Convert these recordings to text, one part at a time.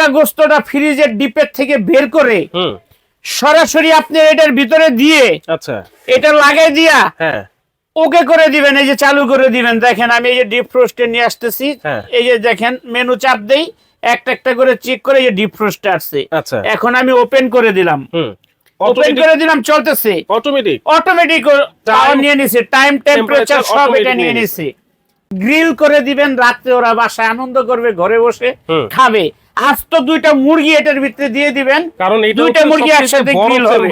চাক্কা গোস্তটা ফ্রিজের ডিপের থেকে বের করে সরাসরি আপনি এটার ভিতরে দিয়ে আচ্ছা। এটা লাগাই দিয়া হ্যাঁ। ওকে করে দিবেন এই যে চালু করে দিবেন। দেখেন আমি এই যে ডিপ ফ্রোস্টে নিয়ে আসতেছি। হ্যাঁ। এই যে দেখেন মেনু চাপ দেই একটা একটা করে চেক করে এই যে ডিপ ফ্রোস্টে আসছে। আচ্ছা। এখন আমি ওপেন করে দিলাম। ওপেন করে দিলাম চলতেছে। অটোমেটিক অটোমেটিক নিয়ে নিছে টাইম টেম্পারেচার সব এটা নিয়ে নিয়ে নিছে। গ্রিল করে দিবেন রাত্রে ওরা বাসায় আনন্দ করবে ঘরে বসে খাবে। আজ তো দুইটা মুরগি এটার ভিতরে দিয়ে দিবেন। কারণ দুইটা মুরগি একসাথে গ্রিল হবে।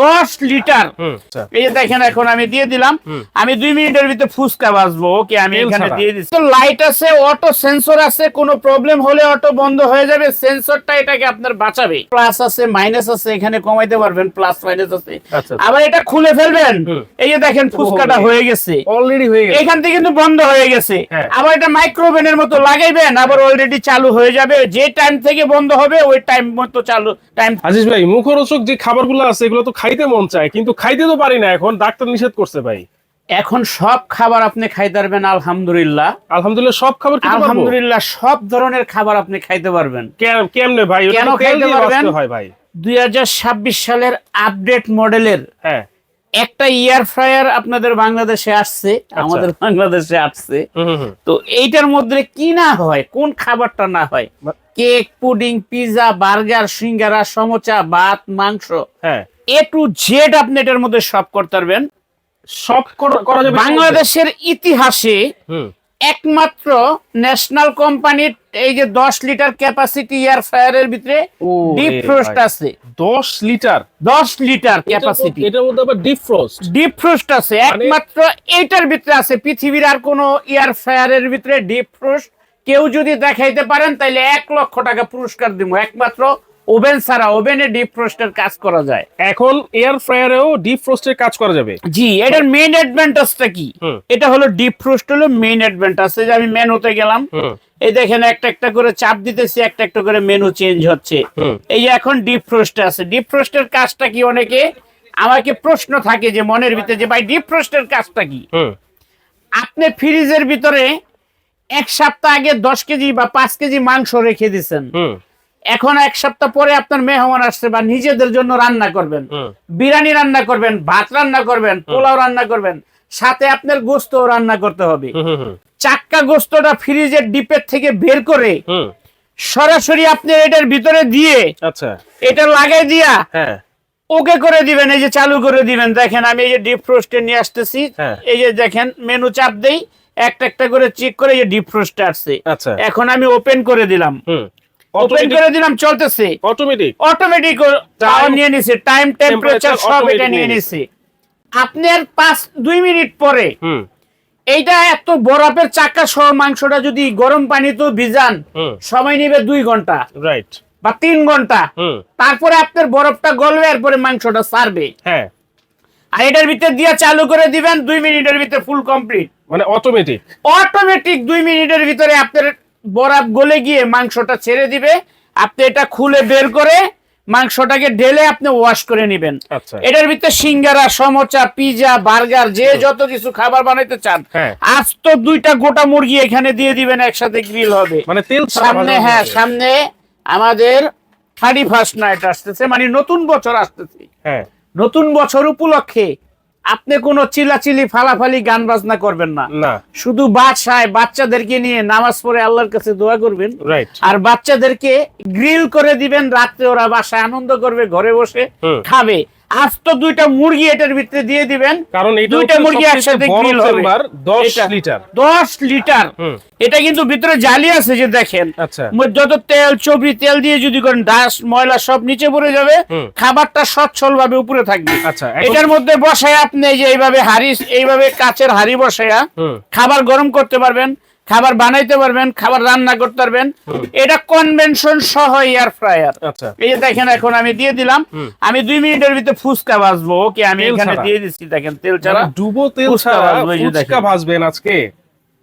10 লিটার আচ্ছা এই যে দেখেন এখন আমি দিয়ে দিলাম। আমি মিনিটের ভিতরে বাজবো ওকে আমি এখানে দিয়ে দিচ্ছি। লাইট আছে অটো সেন্সর আছে কোনো প্রবলেম হলে অটো বন্ধ হয়ে যাবে। সেন্সরটা এটাকে আপনার বাঁচাবে। প্লাস আছে মাইনাস আছে এখানে কমাইতে পারবেন। প্লাস মাইনাস আছে। আচ্ছা। আবার এটা খুলে ফেলবেন। এই যে দেখেন ফুচকাটা হয়ে গেছে। অলরেডি হয়ে গেছে। এখান থেকে কিন্তু বন্ধ হয়ে গেছে। হ্যাঁ। আবার এটা মাইক্রোওভেনের মতো লাগাইবেন। আবার অলরেডি চালু হয়ে যাবে যে টাইম থেকে বন্ধ হবে ওই টাইম মতো চালু টাইম আজিজ ভাই মুখরোচক যে খাবারগুলো আছে এগুলো তো খাইতে মন চায় কিন্তু খাইতে তো পারি না এখন ডাক্তার নিষেধ করছে ভাই। এখন সব খাবার আপনি খাইতে পারবেন আলহামদুলিল্লাহ। আলহামদুলিল্লাহ সব খাবার আলহামদুলিল্লাহ সব ধরনের খাবার আপনি খাইতে পারবেন। কেম- কেমনে ভাই? কেন খাইতে পারবেন? হয় দুই হাজার ছাব্বিশ সালের আপডেট মডেলের হ্যাঁ। একটা ইয়ার ফ্রায়ার আপনাদের বাংলাদেশে আসছে আমাদের বাংলাদেশে আসছে। তো এইটার মধ্যে কি না হয় কোন খাবারটা না হয়? Cake pudding pizza burger singara samosa ভাত মাংস। হ্যাঁ। এ টু জেড আপনি এটার মধ্যে সব করতে পারবেন। সব করা করা যাবে বাংলাদেশের ইতিহাসে একমাত্র ন্যাশনাল কোম্পানির এই যে দশ লিটার ক্যাপাসিটি এয়ার ফ্রায়ারের ভিতরে ডিপ ফ্রোস্ট আছে। দশ লিটার দশ লিটার ক্যাপাসিটি এটার মধ্যে আবার ডিপ ফ্রোস্ট ডিপ ফ্রোস্ট আছে। মানে- একমাত্র এইটার ভিতরে আছে। পৃথিবীর আর কোন এয়ার ফ্রায়ারের ভিতরে ডিপ ফ্রোস্ট কেউ যদি দেখাইতে পারেন তাহলে এক লক্ষ টাকা পুরস্কার দিব। একমাত্র ওভেন ছাড়া ওভেনে ডিপ ফ্রোস্টের কাজ করা যায়। এখন এয়ার ফ্রায়ারেও ডিপ ফ্রোস্টের কাজ করা যাবে। জি এটার মেইন অ্যাডভান্টেজটা কি? এটা হলো ডিপ ফ্রোস্ট হলো মেইন অ্যাডভান্টেজ যে আমি মেনুতে গেলাম এই দেখেন একটা একটা করে চাপ দিতেছি একটা একটা করে মেনু চেঞ্জ হচ্ছে। এই যে এখন ডিপ ফ্রোস্ট আছে। ডিপ ফ্রোস্টের কাজটা কি অনেকে আমাকে প্রশ্ন থাকে যে মনের ভিতরে যে ভাই ডিপ ফ্রোস্টের কাজটা কি? আপনি ফ্রিজের ভিতরে এক সপ্তাহ আগে দশ কেজি বা পাঁচ কেজি মাংস রেখে হুম। এখন এক সপ্তাহ পরে আপনার মেহমান আসছে বা নিজেদের জন্য রান্না করবেন বিরিয়ানি রান্না করবেন ভাত রান্না করবেন পোলাও রান্না করবেন সাথে আপনার গোস্ত রান্না করতে হবে। চাক্কা গোস্তটা ফ্রিজের ডিপের থেকে বের করে সরাসরি আপনি এটার ভিতরে দিয়ে আচ্ছা। এটা লাগাই দিয়া হ্যাঁ। ওকে করে দিবেন এই যে চালু করে দিবেন। দেখেন আমি এই যে ডিপ ফ্রোস্টে নিয়ে আসতেছি হ্যাঁ। এই যে দেখেন মেনু চাপ দেই একটা একটা করে চেক করে এই যে ডিপ ফ্রোস্টে আসছে। আচ্ছা। এখন আমি ওপেন করে দিলাম। হুম। ওপেন করে দিলাম চলতেছে। অটোমেটিক অটোমেটিক নিয়ে নিছে টাইম টেম্পারেচার সব এটা নিয়ে নিছে। আপনার পাঁচ দুই মিনিট পরে এইটা এত বরফের চাক্কা সহ মাংসটা যদি গরম পানিতেও ভিজান সময় নেবে দুই ঘণ্টা রাইট বা তিন ঘণ্টা। হুম। তারপরে আপনার বরফটা গলবে এরপরে মাংসটা সারবে। হ্যাঁ। আর এটার ভিতরে দিয়ে চালু করে দিবেন দুই মিনিটের ভিতরে ফুল কমপ্লিট মানে অটোমেটিক অটোমেটিক দুই মিনিটের ভিতরে আপনার বরফ গলে গিয়ে মাংসটা ছেড়ে দিবে। আপনি এটা খুলে বের করে মাংসটাকে ঢেলে আপনি ওয়াশ করে নেবেন। আচ্ছা। এটার ভিতরে সিঙ্গারা সমোচা পিজা বার্গার যে যত কিছু খাবার বানাইতে চান হ্যাঁ। আজ তো দুইটা গোটা মুরগি এখানে দিয়ে দিবেন একসাথে গ্রিল হবে। মানে তেল সামনে হ্যাঁ সামনে আমাদের থার্টি ফার্স্ট নাইট আসতেছে মানে নতুন বছর আসতেছে। হ্যাঁ। নতুন বছর উপলক্ষে আপনি কোন চিলাচিলি ফালাফালি গান বাজনা করবেন না। শুধু বাসায় বাচ্চাদেরকে নিয়ে নামাজ পড়ে আল্লাহর কাছে দোয়া করবেন। আর বাচ্চাদেরকে গ্রিল করে দিবেন রাত্রে ওরা বাসায় আনন্দ করবে ঘরে বসে খাবে। আজ তো দুইটা মুরগি এটার ভিতরে দিয়ে দিবেন। কারণ দুইটা মুরগি একসাথে গ্রিল হবে। 10 লিটার। দশ লিটার। এটা কিন্তু ভিতরে জালি আছে যে দেখেন। আচ্ছা। যত তেল চবরি তেল দিয়ে যদি করেন ডাস্ট ময়লা সব নিচে পড়ে যাবে। খাবারটা সচ্ছল ভাবে উপরে থাকবে। আচ্ছা, এটার মধ্যে বসায় আপনি যে এইভাবে হাড়ি এইভাবে কাচের হাড়ি বসায়া খাবার গরম করতে পারবেন। খাবার বানাইতে পারবেন খাবার রান্না করতে পারবেন। এটা কনভেনশন সহ এয়ার ফ্রায়ার আচ্ছা। এই যে দেখেন এখন আমি দিয়ে দিলাম। আমি দুই মিনিটের ভিতরে ফুচকা ভাজবো। ওকে আমি এখানে দিয়ে দিচ্ছি দেখেন তেল ছাড়া। মানে ডুবো তেল ছাড়া ফুচকা ভাজবেন আজকে?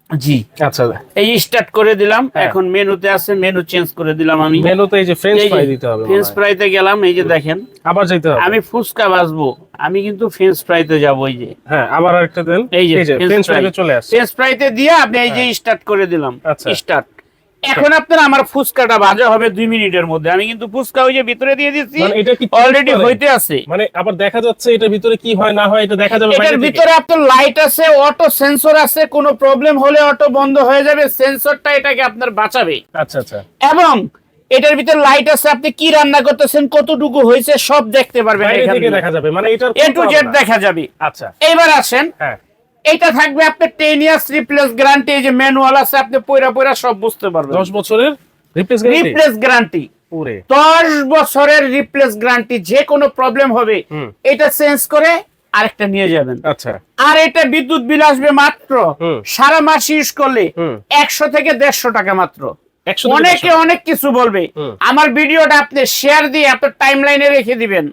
জি। আচ্ছা। এই স্টার্ট করে দিলাম। হ্যাঁ। এখন মেনুতে আছে মেনু চেঞ্জ করে দিলাম আমি। মেনুতে এই যে ফ্রেঞ্চ ফ্রাই দিতে হবে ফ্রেঞ্চ ফ্রাইতে গেলাম এই যে দেখেন। আবার যাইতে হবে। আমি ফুচকা ভাজবো। আমি কিন্তু ফ্রেঞ্চ ফ্রাইতে যাব এই যে। হ্যাঁ আবার আরেকটা দেন। এই যে ফ্রেঞ্চ ফ্রাইতে চলে আসছে। ফ্রেঞ্চ ফ্রাইতে দিয়ে আপনি এই যে স্টার্ট করে দিলাম আচ্ছা। স্টার্ট এখন আপনার আমার ফুচকাটা ভাজা হবে দুই মিনিটের মধ্যে। আমি কিন্তু ফুচকা ওই যে ভিতরে দিয়ে দিচ্ছি মানে এটা কি অলরেডি হইতে আছে। মানে আবার দেখা যাচ্ছে এটার ভিতরে কি হয় না হয় এটা দেখা যাবে এটার ভিতরে আপনার লাইট আছে অটো সেন্সর আছে কোনো প্রবলেম হলে অটো বন্ধ হয়ে যাবে সেন্সরটা এটাকে আপনার বাঁচাবে। আচ্ছা আচ্ছা। এবং এটার ভিতরে লাইট আছে আপনি কি রান্না করতেছেন কতটুকু হয়েছে সব দেখতে পারবেন। দেখা যাবে মানে এটার এ টু জেড দেখা যাবে। আচ্ছা। এইবার আসেন। হ্যাঁ। এটা থাকবে আপনার টেন ইয়ার্স রিপ্লেস গ্যারান্টি যে ম্যানুয়াল আছে আপনি পয়রা পয়রা সব বুঝতে পারবেন। 10 বছরের রিপ্লেস গ্যারান্টি রিপ্লেস গ্যারান্টি পুরে। দশ বছরের রিপ্লেস গ্যারান্টি যে কোনো প্রবলেম হবে এটা চেঞ্জ করে আরেকটা নিয়ে যাবেন। আচ্ছা। আর এটা বিদ্যুৎ বিল আসবে মাত্র সারা মাস ইউজ করলে হুম। একশো থেকে দেড়শো টাকা মাত্র। 100 অনেকে অনেক কিছু বলবে। আমার ভিডিওটা আপনি শেয়ার দিয়ে আপনার টাইম লাইনে রেখে দিবেন।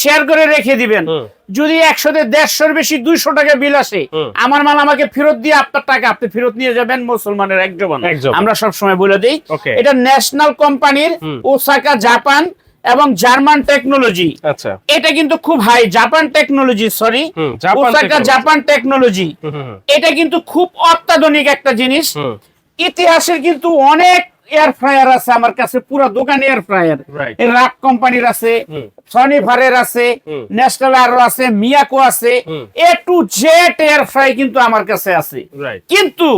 শেয়ার করে রেখে দিবেন। যদি একশোতে দেড়শোর বেশি দুইশো টাকা বিল আসে আমার মাল আমাকে ফেরত দিয়ে আপনার টাকা আপনি ফেরত নিয়ে যাবেন মুসলমানের এক জবান এক জবান। আমরা সব সময় বলে দিই এটা ন্যাশনাল কোম্পানির ওসাকা জাপান এবং জার্মান টেকনোলজি আচ্ছা। এটা কিন্তু খুব high Japan technology sorry Osaka Japan technology. এটা কিন্তু খুব অত্যাধুনিক একটা জিনিস। ইতিহাসের কিন্তু অনেক এয়ার ফ্রায়ার আছে আমার কাছে পুরো দোকান এয়ার ফ্রায়ার. রাক কোম্পানির আছে হুম। সনিফারের আছে ন্যাশনাল আরও আছে মিয়াকো আছে। A to Z air fry কিন্তু আমার কাছে আছে। কিন্তু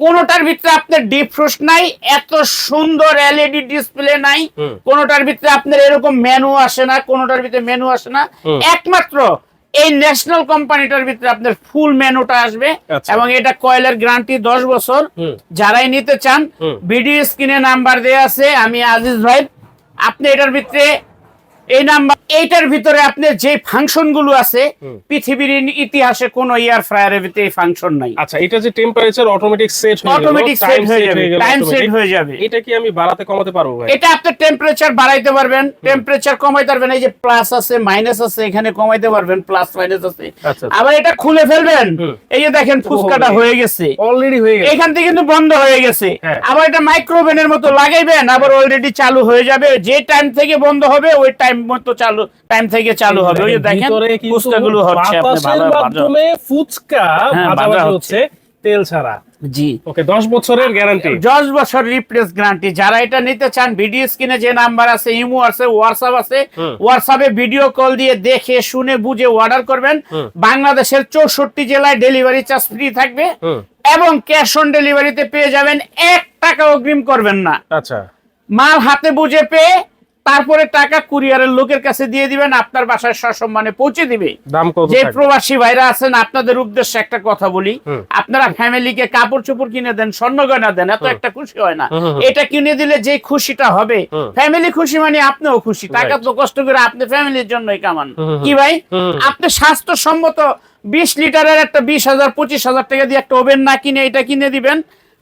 কোনোটার ভিতরে আপনার ডিপ ফ্রোস্ট নাই এত সুন্দর এলইডি ডিসপ্লে নাই। কোনোটার ভিতরে আপনার এরকম মেনু আসে না কোনোটার ভিতরে মেনু আসে না। একমাত্র এই ন্যাশনাল কোম্পানিটার ভিতরে আপনার ফুল মেনুটা আসবে আচ্ছা। এবং এটা কয়েলের গ্যারান্টি দশ বছর। যারাই নিতে চান বিডি ভিডিও স্ক্রিনে নাম্বার দেওয়া আছে আমি আজিজ ভাই আপনি এটার ভিতরে এই নাম্বার এইটার ভিতরে আপনার যে ফাংশনগুলো আছে পৃথিবীর ইতিহাসে কোনো ইয়ার ফ্রায়ারের ভিতরে এই ফাংশন নাই। আচ্ছা এটা যে টেম্পারেচার অটোমেটিক সেট হয়ে অটোমেটিক সেট হয়ে যাবে টাইম সেট হয়ে যাবে। এটা কি আমি বাড়াতে কমাতে পারব ভাই? এটা আপনি টেম্পারেচার বাড়াইতে পারবেন টেম্পারেচার কমাইতে পারবেন এই যে প্লাস আছে মাইনাস আছে এখানে কমাইতে পারবেন প্লাস মাইনাস আছে। আচ্ছা। আবার এটা খুলে ফেলবেন এই যে দেখেন ফুসকাটা হয়ে গেছে। অলরেডি হয়ে গেছে। এখান থেকে কিন্তু বন্ধ হয়ে গেছে। হ্যাঁ। আবার এটা মাইক্রোওভেনের মতো লাগাইবেন আবার অলরেডি চালু হয়ে যাবে যে টাইম থেকে বন্ধ হবে ওই টাইম মতো চালু টাইম থেকে চালু হবে। ওই যে দেখেন ফুচকাগুলো হচ্ছে আপনি ভালো মাধ্যমে ফুচকা হ্যাঁ, ভাজা হচ্ছে। তেল ছাড়া। জি। ওকে 10 বছরের গ্যারান্টি দশ বছর রিপ্লেস গ্যারান্টি যারা এটা নিতে চান ভিডিও স্ক্রিনে যে নাম্বার আছে ইমো আছে হোয়াটসঅ্যাপ আছে। হোয়াটসঅ্যাপে ভিডিও কল দিয়ে দেখে শুনে বুঝে অর্ডার করবেন। বাংলাদেশের চৌষট্টি জেলায় ডেলিভারি চার্জ ফ্রি থাকবে এবং ক্যাশ অন ডেলিভারিতে পেয়ে যাবেন এক টাকা অগ্রিম করবেন না। আচ্ছা। মাল হাতে বুঝে পেয়ে তারপরে টাকা কুরিয়ারের লোকের কাছে দিয়ে দিবেন আপনার বাসায় সসম্মানে পৌঁছে দিবে। যে প্রবাসী ভাইরা আছেন আপনাদের উদ্দেশ্যে একটা কথা বলি। আপনারা ফ্যামিলিকে কাপড় চোপড় কিনে দেন স্বর্ণ গয়না দেন এত একটা খুশি হয় না। এটা কিনে দিলে যে খুশিটা হবে ফ্যামিলি খুশি মানে আপনিও খুশি। টাকা তো কষ্ট করে আপনি ফ্যামিলির জন্যই কামান। কি ভাই। আপনি স্বাস্থ্যসম্মত বিশ লিটারের একটা বিশ হাজার পঁচিশ হাজার টাকা দিয়ে একটা ওভেন না কিনে এটা কিনে দিবেন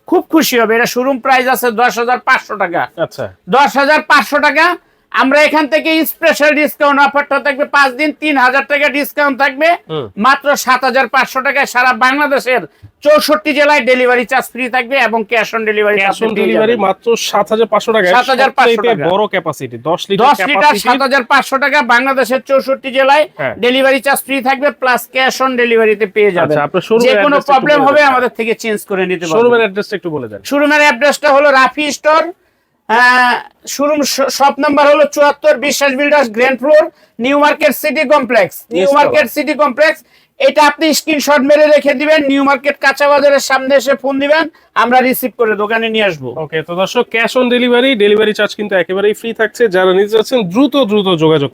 খুব খুশি হবে। এটা শোরুম প্রাইস আছে দশ হাজার পাঁচশো টাকা। আচ্ছা। দশ হাজার পাঁচশো টাকা আমরা এখান থেকে স্পেশাল ডিসকাউন্ট অফারটা থাকবে পাঁচ দিন তিন হাজার টাকা ডিসকাউন্ট থাকবে। মাত্র সাত হাজার পাঁচশো টাকায় সারা বাংলাদেশের চৌষট্টি জেলায় ডেলিভারি চার্জ ফ্রি থাকবে এবং cash on delivery cash on delivery মাত্র 7500 টাকা 7,500 সবচাইতে টাকা। বড় ক্যাপাসিটি 10 লিটার দশ লিটার সাত হাজার পাঁচশো টাকা বাংলাদেশের চৌষট্টি জেলায়। ডেলিভারি চার্জ ফ্রি থাকবে প্লাস ক্যাশ অন ডেলিভারিতে পেয়ে যাবেন। যে কোনো প্রবলেম হবে আমাদের থেকে চেঞ্জ করে নিতে পারবেন। শোরুমের অ্যাড্রেসটা একটু বলে দেন। শোরুমের অ্যাড্রেসটা হলো Rafi store showroom shop number হলো চুয়াত্তর Biswas builders grand floor new market city complex new market city complex এটা আপনি স্ক্রিনশট মেরে রেখে দিবেন নিউ মার্কেট কাঁচা বাজারের সামনে এসে ফোন দিবেন আমরা রিসিভ করে দোকানে নিয়ে আসব। ওকে তো দর্শক cash on delivery delivery charge কিন্তু একেবারেই ফ্রি থাকছে। যারা নিতে চাচ্ছেন দ্রুত দ্রুত যোগাযোগ